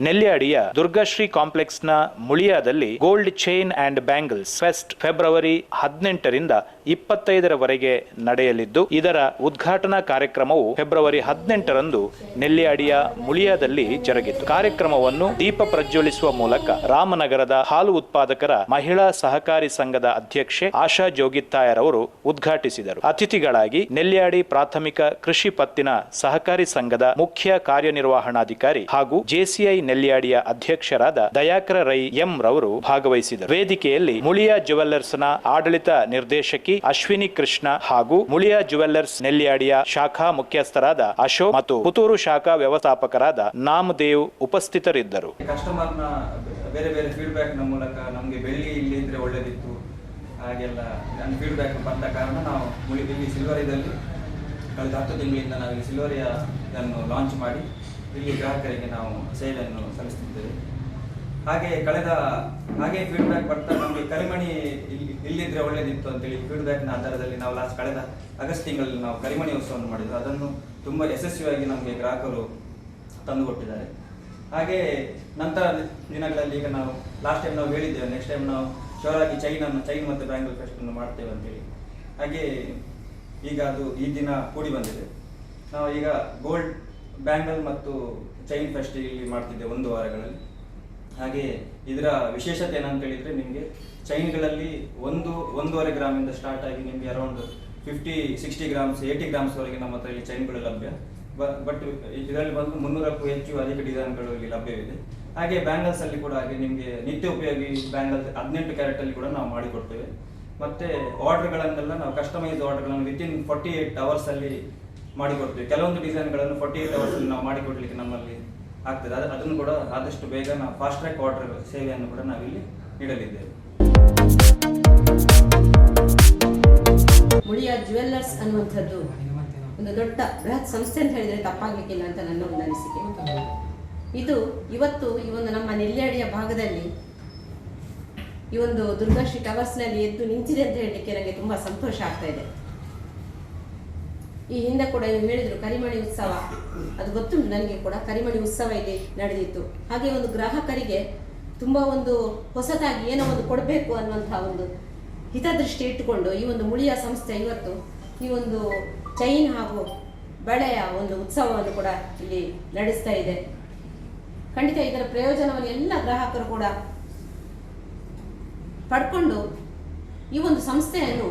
ನೆಲ್ಯಾಡಿಯ ದುರ್ಗಾಶ್ರೀ ಕಾಂಪ್ಲೆಕ್ಸ್ನ ಮುಳಿಯಾದಲ್ಲಿ gold chain and bangles fest February ಹದಿನೆಂಟರಿಂದ ಇಪ್ಪತ್ತೈದರವರೆಗೆ ನಡೆಯಲಿದ್ದು, ಇದರ ಉದ್ಘಾಟನಾ ಕಾರ್ಯಕ್ರಮವು ಫೆಬ್ರವರಿ ಹದಿನೆಂಟರಂದು ನೆಲ್ಲಿಯಾಡಿಯ ಮುಳಿಯಾದಲ್ಲಿ ಜರುಗಿತು. ಕಾರ್ಯಕ್ರಮವನ್ನು ದೀಪ ಪ್ರಜ್ವಲಿಸುವ ಮೂಲಕ ರಾಮನಗರದ ಹಾಲು ಉತ್ಪಾದಕರ ಮಹಿಳಾ ಸಹಕಾರಿ ಸಂಘದ ಅಧ್ಯಕ್ಷೆ ಆಶಾ ಜೋಗಿತ್ತಾಯರವರು ಉದ್ಘಾಟಿಸಿದರು. ಅತಿಥಿಗಳಾಗಿ ನೆಲ್ಲಿಯಾಡಿ ಪ್ರಾಥಮಿಕ ಕೃಷಿ ಪತ್ತಿನ ಸಹಕಾರಿ ಸಂಘದ ಮುಖ್ಯ ಕಾರ್ಯನಿರ್ವಹಣಾಧಿಕಾರಿ ಹಾಗೂ ಜೆಸಿಐ ನೆಲ್ಲಿಯಾಡಿಯ ಅಧ್ಯಕ್ಷರಾದ ದಯಾಕರ ರೈ ಎಂ ರವರು ಭಾಗವಹಿಸಿದರು. ವೇದಿಕೆಯಲ್ಲಿ ಮುಳಿಯಾ ಜುವೆಲ್ಲರ್ಸ್ನ ಆಡಳಿತ ನಿರ್ದೇಶಕಿ ಅಶ್ವಿನಿ ಕೃಷ್ಣ ಹಾಗೂ ಮುಳಿಯ ಜುವೆಲ್ಲರ್ಸ್ ನೆಲ್ಲಿಯಾಡಿಯ ಶಾಖಾ ಮುಖ್ಯಸ್ಥರಾದ ಅಶೋಕ್ ಮತ್ತು ಪುತ್ತೂರು ಶಾಖಾ ವ್ಯವಸ್ಥಾಪಕರಾದ ನಾಮದೇವ್ ಉಪಸ್ಥಿತರಿದ್ದರು. ಕಸ್ಟಮರ್ನ ಬೇರೆ ಬೇರೆ ಫೀಡ್ಬ್ಯಾಕ್ನ ಮೂಲಕ ನಮಗೆ ಬೆಳ್ಳಿ ಇಲ್ಲಿ ಇದ್ರೆ ಒಳ್ಳೆದಿತ್ತು. ಹಾಗೆಲ್ಲ ಫೀಡ್ಬ್ಯಾಕ್ ಬಂದ ಕಾರಣ ನಾವು ಮುಳಿ ಸಿಲ್ವರಿದಲ್ಲಿ ಕಳೆದ ಹತ್ತು ತಿಂಗಳಿಂದ ನಾವು ಇಲ್ಲಿ ಲಾಂಚ್ ಮಾಡಿ ಇಲ್ಲಿ ಗ್ರಾಹಕರಿಗೆ ನಾವು ಸೇವೆಯನ್ನು ಸಲ್ಲಿಸುತ್ತಿದ್ದೇವೆ ಹಾಗೆ ಕಳೆದ, ಹಾಗೆ ಫೀಡ್ಬ್ಯಾಕ್ ಬರ್ತಾ ನಮಗೆ ಕರಿಮಣಿ ಇಲ್ಲಿ ಇಲ್ಲಿದ್ರೆ ಒಳ್ಳೇದಿತ್ತು ಅಂತೇಳಿ ನ ಆಧಾರದಲ್ಲಿ ನಾವು ಲಾಸ್ಟ್ ಕಳೆದ ಆಗಸ್ಟ್ ತಿಂಗಳಲ್ಲಿ ನಾವು ಕರಿಮಣಿ ಉತ್ಸವವನ್ನು ಮಾಡಿದ್ವಿ. ಅದನ್ನು ತುಂಬ ಯಶಸ್ವಿಯಾಗಿ ನಮಗೆ ಗ್ರಾಹಕರು ತಂದುಕೊಟ್ಟಿದ್ದಾರೆ. ಹಾಗೆ ನಂತರ ದಿನಗಳಲ್ಲಿ ಈಗ ನಾವು ಲಾಸ್ಟ್ ಟೈಮ್ ನಾವು ಹೇಳಿದ್ದೇವೆ ನೆಕ್ಸ್ಟ್ ಟೈಮ್ ನಾವು ಶೋರಾಗಿ ಚೈನ್ ಅನ್ನು ಚೈನ್ ಮತ್ತು ಬ್ಯಾಂಗಲ್ ಫೆಸ್ಟ್ ಅನ್ನು ಮಾಡ್ತೇವೆ ಅಂತೇಳಿ. ಹಾಗೆ ಈಗ ಅದು ಈ ದಿನ ಕೂಡಿ ಬಂದಿದೆ. ನಾವು ಈಗ ಗೋಲ್ಡ್ ಬ್ಯಾಂಗಲ್ ಮತ್ತು ಚೈನ್ ಫೆಸ್ಟ್ ಇಲ್ಲಿ ಮಾಡ್ತಿದ್ದೇವೆ ಒಂದು ವಾರಗಳಲ್ಲಿ. ಹಾಗೆ ಇದರ ವಿಶೇಷತೆ ಏನಂತ ಹೇಳಿದ್ರೆ ನಿಮಗೆ ಚೈನ್ಗಳಲ್ಲಿ ಒಂದು, ಒಂದೂವರೆ ಗ್ರಾಮಿಂದ ಸ್ಟಾರ್ಟ್ ಆಗಿ ನಿಮಗೆ around fifty sixty grams eighty grams ವರೆಗೆ ನಮ್ಮ ಹತ್ರ ಇಲ್ಲಿ ಚೈನ್ಗಳು ಲಭ್ಯ. ಬಟ್ ಇದರಲ್ಲಿ ಬಂದು ಮುನ್ನೂರಕ್ಕೂ ಹೆಚ್ಚು ಅಧಿಕ ಡಿಸೈನ್ಗಳು ಇಲ್ಲಿ ಲಭ್ಯವಿದೆ. ಹಾಗೆ ಬ್ಯಾಂಗಲ್ಸ್ ಅಲ್ಲಿ ಕೂಡ ಹಾಗೆ ನಿಮಗೆ ನಿತ್ಯ ಉಪಯೋಗಿ ಬ್ಯಾಂಗಲ್ಸ್ ಹದಿನೆಂಟು ಕ್ಯಾರೆಟ್ ಅಲ್ಲಿ ಕೂಡ ನಾವು ಮಾಡಿಕೊಡ್ತೇವೆ. ಮತ್ತೆ ಆರ್ಡರ್ಗಳನ್ನೆಲ್ಲ ನಾವು ಕಸ್ಟಮೈಸ್ ಆರ್ಡರ್ಗಳನ್ನು ವಿತಿನ್ ಫಾರ್ಟಿ ಏಟ್ ಅವರ್ಸ್ ಅಲ್ಲಿ ಮಾಡಿಕೊಡ್ತೇವೆ. ಕೆಲವೊಂದು ಡಿಸೈನ್ಗಳನ್ನು ಫಾರ್ಟಿ ಏಟ್ ಅವರ್ಸ್ ಅಲ್ಲಿ ನಾವು ಮಾಡಿಕೊಡ್ಲಿಕ್ಕೆ ನಮ್ಮಲ್ಲಿ ಆಗ್ತದೆ. ಅದು ಅದನ್ನು ಕೂಡ ಆದಷ್ಟು ಬೇಗ ನಾವು ಫಾಸ್ಟ್ ಟ್ರ್ಯಾಕ್ ವಾಟರ್ ಸೇವೆಯನ್ನು ಕೂಡ ನಾವಿಲ್ಲಿ ನೀಡಲಿದ್ದೇವೆ. ಮುಳಿಯ ಜ್ಯುವೆಲ್ಲರ್ಸ್ ಅನ್ನುವಂಥದ್ದು ಒಂದು ದೊಡ್ಡ ಬೃಹತ್ ಸಂಸ್ಥೆ ಅಂತ ಹೇಳಿದ್ರೆ ತಪ್ಪಾಗಲಿಕ್ಕಿಲ್ಲ ಅಂತ ನನ್ನ ಒಂದು ಅನಿಸಿಕೆ. ಇದು ಇವತ್ತು ಈ ಒಂದು ನಮ್ಮ ನೆಲ್ಯಾಡಿಯ ಭಾಗದಲ್ಲಿ ಈ ಒಂದು ದುರ್ಗಾಶ್ರೀ ಟವರ್ಸ್ನಲ್ಲಿ ಎದ್ದು ನಿಂತಿದೆ ಅಂತ ಹೇಳಲಿಕ್ಕೆ ನನಗೆ ತುಂಬ ಸಂತೋಷ ಆಗ್ತಾ ಇದೆ. ಈ ಹಿಂದೆ ಕೂಡ ಇವ್ರು ಹೇಳಿದ್ರು, ಕರಿಮಣಿ ಉತ್ಸವ. ಅದು ಗೊತ್ತು ನನಗೆ ಕೂಡ, ಕರಿಮಣಿ ಉತ್ಸವ ಇಲ್ಲಿ ನಡೆದಿತ್ತು. ಹಾಗೆ ಒಂದು ಗ್ರಾಹಕರಿಗೆ ತುಂಬ ಒಂದು ಹೊಸದಾಗಿ ಏನೋ ಒಂದು ಕೊಡಬೇಕು ಅನ್ನುವಂಥ ಒಂದು ಹಿತದೃಷ್ಟಿ ಇಟ್ಟುಕೊಂಡು ಈ ಒಂದು ಮುಳಿಯ ಸಂಸ್ಥೆ ಇವತ್ತು ಈ ಒಂದು ಚೈನ್ ಹಾಗೂ ಬಳೆಯ ಒಂದು ಉತ್ಸವವನ್ನು ಕೂಡ ಇಲ್ಲಿ ನಡೆಸ್ತಾ ಇದೆ. ಖಂಡಿತ ಇದರ ಪ್ರಯೋಜನವನ್ನು ಎಲ್ಲ ಗ್ರಾಹಕರು ಕೂಡ ಪಡ್ಕೊಂಡು ಈ ಒಂದು ಸಂಸ್ಥೆಯನ್ನು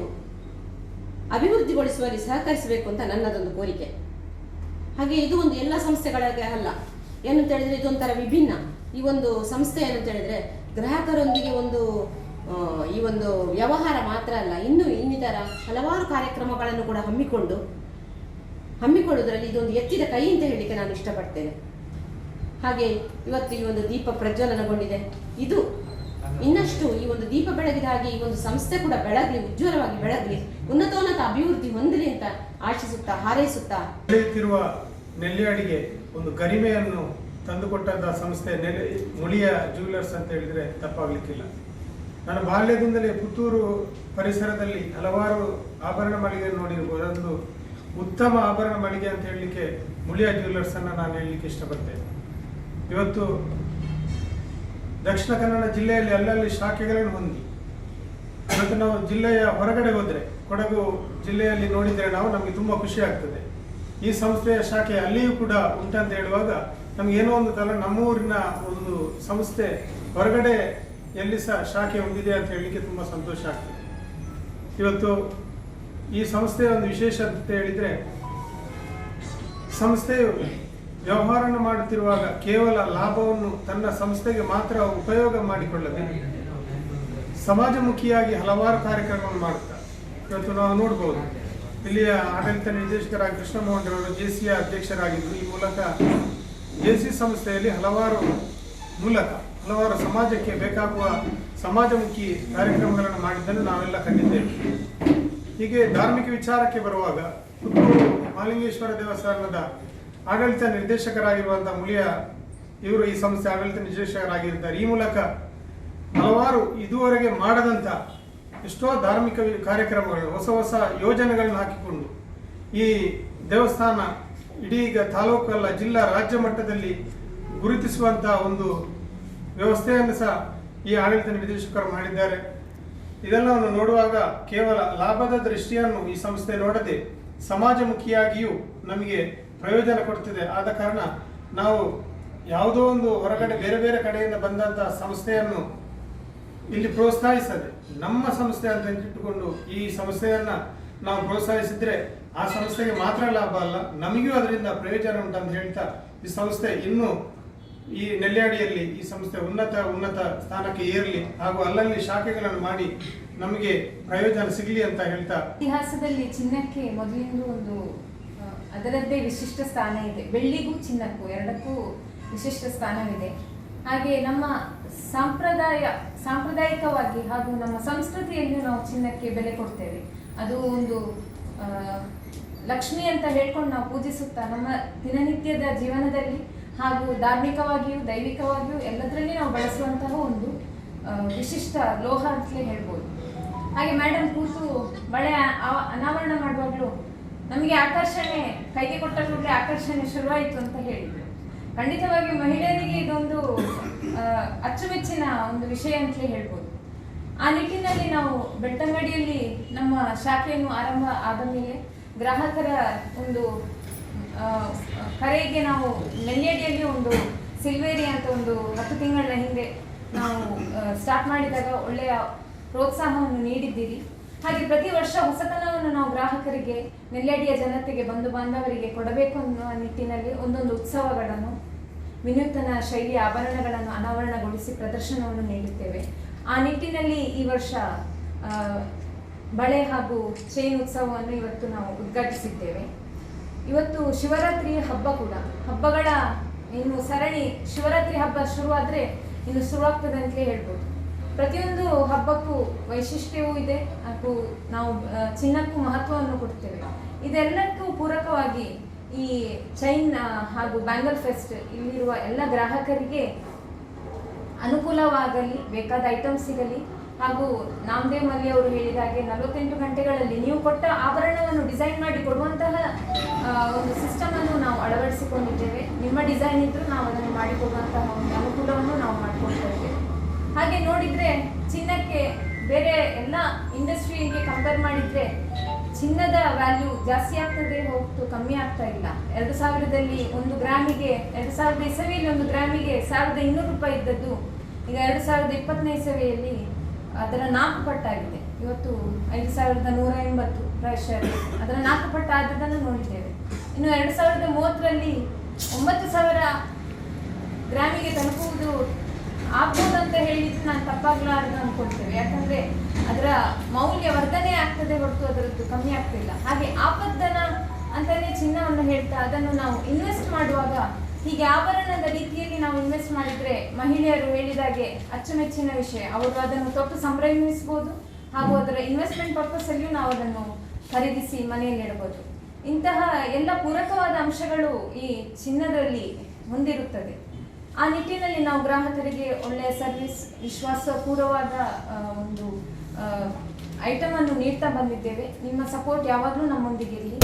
ಅಭಿವೃದ್ಧಿಗೊಳಿಸುವಲ್ಲಿ ಸಹಕರಿಸಬೇಕು ಅಂತ ನನ್ನದೊಂದು ಕೋರಿಕೆ. ಹಾಗೆ ಇದು ಒಂದು ಎಲ್ಲ ಸಂಸ್ಥೆಗಳಿಗೆ ಅಲ್ಲ. ಏನಂತ ಹೇಳಿದ್ರೆ ಇದೊಂಥರ ವಿಭಿನ್ನ. ಈ ಒಂದು ಸಂಸ್ಥೆ ಏನಂತ ಹೇಳಿದ್ರೆ ಗ್ರಾಹಕರೊಂದಿಗೆ ಒಂದು ಈ ಒಂದು ವ್ಯವಹಾರ ಮಾತ್ರ ಅಲ್ಲ, ಇನ್ನು ಇನ್ನಿತರ ಹಲವಾರು ಕಾರ್ಯಕ್ರಮಗಳನ್ನು ಕೂಡ ಹಮ್ಮಿಕೊಂಡು, ಹಮ್ಮಿಕೊಳ್ಳುವುದರಲ್ಲಿ ಇದೊಂದು ಎತ್ತಿದ ಕೈ ಅಂತ ಹೇಳಲಿಕ್ಕೆ ನಾನು ಇಷ್ಟಪಡ್ತೇನೆ. ಹಾಗೆ ಇವತ್ತು ಈ ಒಂದು ದೀಪ ಪ್ರಜ್ವಲನಗೊಂಡಿದೆ. ಇದು ಇನ್ನಷ್ಟು ಈ ಒಂದು ದೀಪ ಬೆಳಗಿದ ಹಾಗೆ ಈ ಒಂದು ಸಂಸ್ಥೆ ಕೂಡ ಬೆಳಗಲಿ, ಉಜ್ವಲವಾಗಿ ಬೆಳಗಲಿ, ಉನ್ನತೋನ್ನತ ಅಭಿವೃದ್ಧಿ ಹೊಂದಲಿ ಅಂತ ಆಶಿಸುತ್ತಾ, ಹಾರೈಸುತ್ತಾ? ಬೆಳೆಯುತ್ತಿರುವ ನೆಲ್ಲಿಯಾಡಿಗೆ ಒಂದು ಗರಿಮೆಯನ್ನು ತಂದುಕೊಟ್ಟಂತಹ ಸಂಸ್ಥೆ ನೆಲೆ ಮುಳಿಯ ಜ್ಯುವೆಲರ್ಸ್ ಅಂತ ಹೇಳಿದ್ರೆ ತಪ್ಪಾಗ್ಲಿಕ್ಕಿಲ್ಲ. ನನ್ನ ಬಾಲ್ಯದಿಂದಲೇ ಪುತ್ತೂರು ಪರಿಸರದಲ್ಲಿ ಹಲವಾರು ಆಭರಣ ಮಳಿಗೆಯನ್ನು ನೋಡಿರ್ಬೋದು. ಅದೊಂದು ಉತ್ತಮ ಆಭರಣ ಮಳಿಗೆ ಅಂತ ಹೇಳಲಿಕ್ಕೆ ಮುಳಿಯ ಜ್ಯುವೆಲರ್ಸ್ ಅನ್ನ ನಾನು ಹೇಳಲಿಕ್ಕೆ ಇಷ್ಟಪಡ್ತೇನೆ. ಇವತ್ತು ದಕ್ಷಿಣ ಕನ್ನಡ ಜಿಲ್ಲೆಯಲ್ಲಿ ಅಲ್ಲಲ್ಲಿ ಶಾಖೆಗಳನ್ನು ಹೊಂದಿ ಇವತ್ತು ನಾವು ಜಿಲ್ಲೆಯ ಹೊರಗಡೆ ಹೋದರೆ, ಕೊಡಗು ಜಿಲ್ಲೆಯಲ್ಲಿ ನೋಡಿದರೆ ನಾವು ನಮಗೆ ತುಂಬ ಖುಷಿ ಆಗ್ತದೆ. ಈ ಸಂಸ್ಥೆಯ ಶಾಖೆ ಅಲ್ಲಿಯೂ ಕೂಡ ಉಂಟಂತ ಹೇಳುವಾಗ ನಮ್ಗೆ ಏನೋ ಒಂದು ತರ ನಮ್ಮೂರಿನ ಒಂದು ಸಂಸ್ಥೆ ಹೊರಗಡೆ ಎಲ್ಲಿ ಸಹ ಶಾಖೆ ಹೊಂದಿದೆ ಅಂತ ಹೇಳಲಿಕ್ಕೆ ತುಂಬ ಸಂತೋಷ ಆಗ್ತದೆ. ಇವತ್ತು ಈ ಸಂಸ್ಥೆಯ ಒಂದು ವಿಶೇಷತೆ ಹೇಳಿದ್ರೆ, ಸಂಸ್ಥೆಯು ವ್ಯವಹಾರನ ಮಾಡುತ್ತಿರುವಾಗ ಕೇವಲ ಲಾಭವನ್ನು ತನ್ನ ಸಂಸ್ಥೆಗೆ ಮಾತ್ರ ಉಪಯೋಗ ಮಾಡಿಕೊಳ್ಳದೆ ಸಮಾಜಮುಖಿಯಾಗಿ ಹಲವಾರು ಕಾರ್ಯಕ್ರಮಗಳನ್ನು ಮಾಡುತ್ತಾರೆ ಇವತ್ತು ನಾವು ನೋಡ್ಬೋದು. ಇಲ್ಲಿಯ ಆಡಳಿತ ನಿರ್ದೇಶಕರಾಗಿ ಕೃಷ್ಣಮೋಹನ್ ರವರು ಜೆ ಸಿಯ ಅಧ್ಯಕ್ಷರಾಗಿದ್ದರು ಈ ಮೂಲಕ ಜೆ ಸಿ ಸಂಸ್ಥೆಯಲ್ಲಿ ಹಲವಾರು ಮೂಲಕ, ಹಲವಾರು ಸಮಾಜಕ್ಕೆ ಬೇಕಾಗುವ ಸಮಾಜಮುಖಿ ಕಾರ್ಯಕ್ರಮಗಳನ್ನು ಮಾಡಿದ್ದನ್ನು ನಾವೆಲ್ಲ ಕಂಡಿದ್ದೇವೆ. ಹೀಗೆ ಧಾರ್ಮಿಕ ವಿಚಾರಕ್ಕೆ ಬರುವಾಗ ಪುತ್ತೂರು ಮಹಾಲಿಂಗೇಶ್ವರ ದೇವಸ್ಥಾನದ ಆಡಳಿತ ನಿರ್ದೇಶಕರಾಗಿರುವಂತಹ ಮುಳಿಯ ಇವರು ಈ ಸಂಸ್ಥೆ ಆಡಳಿತ ನಿರ್ದೇಶಕರಾಗಿರುತ್ತಾರೆ ಈ ಮೂಲಕ ಹಲವಾರು ಇದುವರೆಗೆ ಮಾಡದಂತ ಎಷ್ಟೋ ಧಾರ್ಮಿಕ ಕಾರ್ಯಕ್ರಮಗಳು, ಹೊಸ ಹೊಸ ಯೋಜನೆಗಳನ್ನು ಹಾಕಿಕೊಂಡು ಈ ದೇವಸ್ಥಾನ ಇಡೀ ತಾಲೂಕು ತಾಲೂಕಲ್ಲ, ಜಿಲ್ಲಾ, ರಾಜ್ಯ ಮಟ್ಟದಲ್ಲಿ ಗುರುತಿಸುವಂತಹ ಒಂದು ವ್ಯವಸ್ಥೆಯನ್ನು ಸಹ ಈ ಆಡಳಿತ ನಿರ್ದೇಶಕರು ಮಾಡಿದ್ದಾರೆ. ಇದೆಲ್ಲವನ್ನು ನೋಡುವಾಗ ಕೇವಲ ಲಾಭದ ದೃಷ್ಟಿಯನ್ನು ಈ ಸಂಸ್ಥೆ ನೋಡದೆ ಸಮಾಜಮುಖಿಯಾಗಿಯೂ ನಮಗೆ ಪ್ರಯೋಜನ ಕೊಡ್ತಿದೆ. ಆದ ಕಾರಣ ನಾವು ಯಾವುದೋ ಒಂದು ಹೊರಗಡೆ ಬೇರೆ ಬೇರೆ ಕಡೆಯಿಂದ ಬಂದಂತಹ ಸಂಸ್ಥೆಯನ್ನು ಇಲ್ಲಿ ಪ್ರೋತ್ಸಾಹಿಸದೆ, ನಮ್ಮ ಸಂಸ್ಥೆ ಅಂತ ಇಟ್ಟುಕೊಂಡು ಈ ಸಂಸ್ಥೆಯನ್ನ ನಾವು ಪ್ರೋತ್ಸಾಹಿಸಿದ್ರೆ ಆ ಸಂಸ್ಥೆಗೆ ಮಾತ್ರ ಲಾಭ ಅಲ್ಲ, ನಮಗೂ ಅದರಿಂದ ಪ್ರಯೋಜನ ಉಂಟಂತ ಹೇಳ್ತಾ ಈ ಸಂಸ್ಥೆ ಇನ್ನೂ ಈ ನೆಲ್ಯಾಡಿಯಲ್ಲಿ ಈ ಸಂಸ್ಥೆ ಉನ್ನತ ಉನ್ನತ ಸ್ಥಾನಕ್ಕೆ ಏರಲಿ ಹಾಗೂ ಅಲ್ಲಲ್ಲಿ ಶಾಖೆಗಳನ್ನು ಮಾಡಿ ನಮಗೆ ಪ್ರಯೋಜನ ಸಿಗಲಿ ಅಂತ ಹೇಳ್ತಾ ಇತಿಹಾಸದಲ್ಲಿ ಚಿನ್ನಕ್ಕೆ ಮೊದಲಿಂದ ಒಂದು ಅದರದ್ದೇ ವಿಶಿಷ್ಟ ಸ್ಥಾನ ಇದೆ. ಬೆಳ್ಳಿಗೂ ಚಿನ್ನಕ್ಕೂ ಎರಡಕ್ಕೂ ವಿಶಿಷ್ಟ ಸ್ಥಾನವಿದೆ. ಹಾಗೆ ನಮ್ಮ ಸಾಂಪ್ರದಾಯ, ಸಾಂಪ್ರದಾಯಿಕವಾಗಿ ಹಾಗೂ ನಮ್ಮ ಸಂಸ್ಕೃತಿಯನ್ನು ನಾವು ಚಿನ್ನಕ್ಕೆ ಬೆಲೆ ಕೊಡ್ತೇವೆ. ಅದು ಒಂದು ಲಕ್ಷ್ಮಿ ಅಂತ ಹೇಳ್ಕೊಂಡು ನಾವು ಪೂಜಿಸುತ್ತಾ ನಮ್ಮ ದಿನನಿತ್ಯದ ಜೀವನದಲ್ಲಿ ಹಾಗೂ ಧಾರ್ಮಿಕವಾಗಿಯೂ ದೈವಿಕವಾಗಿಯೂ ಎಲ್ಲದರಲ್ಲಿ ನಾವು ಬಳಸುವಂತಹ ಒಂದು ವಿಶಿಷ್ಟ ಲೋಹ ಅಂತಲೇ ಹೇಳ್ಬೋದು. ಹಾಗೆ ಮೇಡಮ್ ಕೂತು ಬಳೆ ಅನಾವರಣ ಮಾಡುವಾಗಲೂ ನಮಗೆ ಆಕರ್ಷಣೆ, ಕೈಗೆ ಕೊಟ್ಟ ಕೂಡಲೇ ಆಕರ್ಷಣೆ ಶುರುವಾಯಿತು ಅಂತ ಹೇಳಿದ್ರು. ಖಂಡಿತವಾಗಿ ಮಹಿಳೆಯರಿಗೆ ಇದೊಂದು ಅಚ್ಚುಮೆಚ್ಚಿನ ಒಂದು ವಿಷಯ ಅಂತಲೇ ಹೇಳ್ಬೋದು. ಆ ನಿಟ್ಟಿನಲ್ಲಿ ನಾವು ಬೆಟ್ಟಂಗಡಿಯಲ್ಲಿ ನಮ್ಮ ಶಾಖೆಯನ್ನು ಆರಂಭ ಆದ ಮೇಲೆ ಗ್ರಾಹಕರ ಒಂದು ಕರೆಗೆ ನಾವು ನೆಲ್ಯಡಿಯಲ್ಲಿ ಒಂದು ಸಿಲ್ವೇರಿ ಅಂತ ಒಂದು ಹತ್ತು ತಿಂಗಳ ಹಿಂದೆ ನಾವು ಸ್ಟಾರ್ಟ್ ಮಾಡಿದಾಗ ಒಳ್ಳೆಯ ಪ್ರೋತ್ಸಾಹವನ್ನು ನೀಡಿದ್ದೀರಿ. ಹಾಗೆ ಪ್ರತಿ ವರ್ಷ ಹೊಸತನವನ್ನು ನಾವು ಗ್ರಾಹಕರಿಗೆ, ನೆಲ್ಯಾಡಿಯ ಜನತೆಗೆ, ಬಂಧು ಬಾಂಧವರಿಗೆ ಕೊಡಬೇಕು ಅನ್ನೋ ನಿಟ್ಟಿನಲ್ಲಿ ಒಂದೊಂದು ಉತ್ಸವಗಳನ್ನು, ವಿನೂತನ ಶೈಲಿಯ ಆಭರಣಗಳನ್ನು ಅನಾವರಣಗೊಳಿಸಿ ಪ್ರದರ್ಶನವನ್ನು ನೀಡುತ್ತೇವೆ. ಆ ನಿಟ್ಟಿನಲ್ಲಿ ಈ ವರ್ಷ ಬಳೆ ಹಾಗೂ ಚೈನ್ ಉತ್ಸವವನ್ನು ಇವತ್ತು ನಾವು ಉದ್ಘಾಟಿಸಿದ್ದೇವೆ. ಇವತ್ತು ಶಿವರಾತ್ರಿ ಹಬ್ಬ ಕೂಡ. ಹಬ್ಬಗಳ ಇನ್ನು ಸರಣಿ ಶಿವರಾತ್ರಿ ಹಬ್ಬ ಶುರುವಾದ್ರೆ ಇನ್ನು ಶುರುವಾಗ್ತದೆ ಅಂತಲೇ ಹೇಳ್ಬೋದು. ಪ್ರತಿಯೊಂದು ಹಬ್ಬಕ್ಕೂ ವೈಶಿಷ್ಟ್ಯವೂ ಇದೆ. ಹಾಗೂ ನಾವು ಚಿನ್ನಕ್ಕೂ ಮಹತ್ವವನ್ನು ಕೊಡ್ತೇವೆ. ಇದೆಲ್ಲಕ್ಕೂ ಪೂರಕವಾಗಿ ಈ ಚೈನ್ ಹಾಗೂ ಬ್ಯಾಂಗಲ್ ಫೆಸ್ಟ್ ಇಲ್ಲಿರುವ ಎಲ್ಲ ಗ್ರಾಹಕರಿಗೆ ಅನುಕೂಲವಾಗಲಿ, ಬೇಕಾದ ಐಟಮ್ ಸಿಗಲಿ, ಹಾಗೂ ನಾಮದೇವ್ ಮಲ್ಲಿ ಅವರು ಹೇಳಿದ ಹಾಗೆ ನಲವತ್ತೆಂಟು ಗಂಟೆಗಳಲ್ಲಿ ನೀವು ಕೊಟ್ಟ ಆಭರಣವನ್ನು ಡಿಸೈನ್ ಮಾಡಿ ಕೊಡುವಂತಹ ಒಂದು ಸಿಸ್ಟಮ್ ಅನ್ನು ನಾವು ಅಳವಡಿಸಿಕೊಂಡಿದ್ದೇವೆ. ನಿಮ್ಮ ಡಿಸೈನ್ ಇದ್ರೂ ನಾವು ಅದನ್ನು ಮಾಡಿಕೊಡುವಂತಹ ಒಂದು ಅನುಕೂಲವನ್ನು ನಾವು ಮಾಡಿಕೊಡ್ತಾ ಹಾಗೆ ನೋಡಿದ್ರೆ ಚಿನ್ನಕ್ಕೆ ಬೇರೆ ಎಲ್ಲ ಇಂಡಸ್ಟ್ರಿಗೆ ಕಂಪೇರ್ ಮಾಡಿದ್ರೆ ಚಿನ್ನದ ವ್ಯಾಲ್ಯೂ ಜಾಸ್ತಿ ಆಗ್ತದೆ ಹೊರತು ಕಮ್ಮಿ ಆಗ್ತಾ ಇಲ್ಲ. ಎರಡು ಸಾವಿರದಲ್ಲಿ ಒಂದು ಗ್ರಾಮಿಗೆ, ಎರಡು ಸಾವಿರದ ಇಸವಿಯಲ್ಲಿ ಒಂದು ಗ್ರಾಮಿಗೆ ಸಾವಿರದ ಇನ್ನೂರು ರೂಪಾಯಿ ಇದ್ದದ್ದು, ಈಗ ಎರಡು ಸಾವಿರದ ಇಪ್ಪತ್ತನೇ ಇಸವಿಯಲ್ಲಿ ಅದರ ನಾಲ್ಕು ಪಟ್ಟಾಗಿದೆ ಇವತ್ತು ಐದು ಸಾವಿರದ ನೂರ ಎಂಬತ್ತು ಪ್ರಾಯಶಃ ಅದರ ನಾಲ್ಕು ಪಟ್ಟ ಆದದನ್ನು ನೋಡಿದ್ದೇವೆ. ಇನ್ನು ಎರಡು ಸಾವಿರದ ಮೂವತ್ತರಲ್ಲಿ ಒಂಬತ್ತು ಸಾವಿರ ಗ್ರಾಮಿಗೆ ತಲುಪುವುದು ಆಗ್ಬೋದು ಅಂತ ಹೇಳಿದ್ದು ನಾನು ತಪ್ಪಾಗ್ಲಾರ್ದು ಅನ್ಕೊಳ್ತೇವೆ ಯಾಕಂದ್ರೆ ಅದರ ಮೌಲ್ಯ ವರ್ಧನೆ ಆಗ್ತದೆ ಹೊರತು ಅದರದ್ದು ಕಮ್ಮಿ ಆಗ್ತಿಲ್ಲ. ಹಾಗೆ ಆಪದ್ದನ ಅಂತಲೇ ಚಿನ್ನವನ್ನು ಹೇಳ್ತಾ ಅದನ್ನು ನಾವು ಇನ್ವೆಸ್ಟ್ ಮಾಡುವಾಗ ಹೀಗೆ ಆಭರಣದ ರೀತಿಯಲ್ಲಿ ನಾವು ಇನ್ವೆಸ್ಟ್ ಮಾಡಿದ್ರೆ ಮಹಿಳೆಯರು ಹೇಳಿದಾಗೆ ಅಚ್ಚುಮೆಚ್ಚಿನ ವಿಷಯ. ಅವರು ಅದನ್ನು ತೊಟ್ಟು ಸಂಭ್ರಮಿಸಬಹುದು ಹಾಗೂ ಅದರ ಇನ್ವೆಸ್ಟ್ಮೆಂಟ್ ಪರ್ಪಸ್ ಅಲ್ಲಿಯೂ ನಾವು ಅದನ್ನು ಖರೀದಿಸಿ ಮನೆಯಲ್ಲಿ ಇಡಬಹುದು ಇಂತಹ ಎಲ್ಲ ಪೂರಕವಾದ ಅಂಶಗಳು ಈ ಚಿನ್ನದಲ್ಲಿ ಹೊಂದಿರುತ್ತದೆ ಆ ನಿಟ್ಟಿನಲ್ಲಿ ನಾವು ಗ್ರಾಹಕರಿಗೆ ಒಳ್ಳೆಯ ಸರ್ವಿಸ್ ವಿಶ್ವಾಸಪೂರ್ವವಾದ ಒಂದು ಐಟಮನ್ನು ನೀಡ್ತಾ ಬಂದಿದ್ದೇವೆ. ನಿಮ್ಮ ಸಪೋರ್ಟ್ ಯಾವಾಗಲೂ ನಮ್ಮೊಂದಿಗೆ ಇರಲಿ.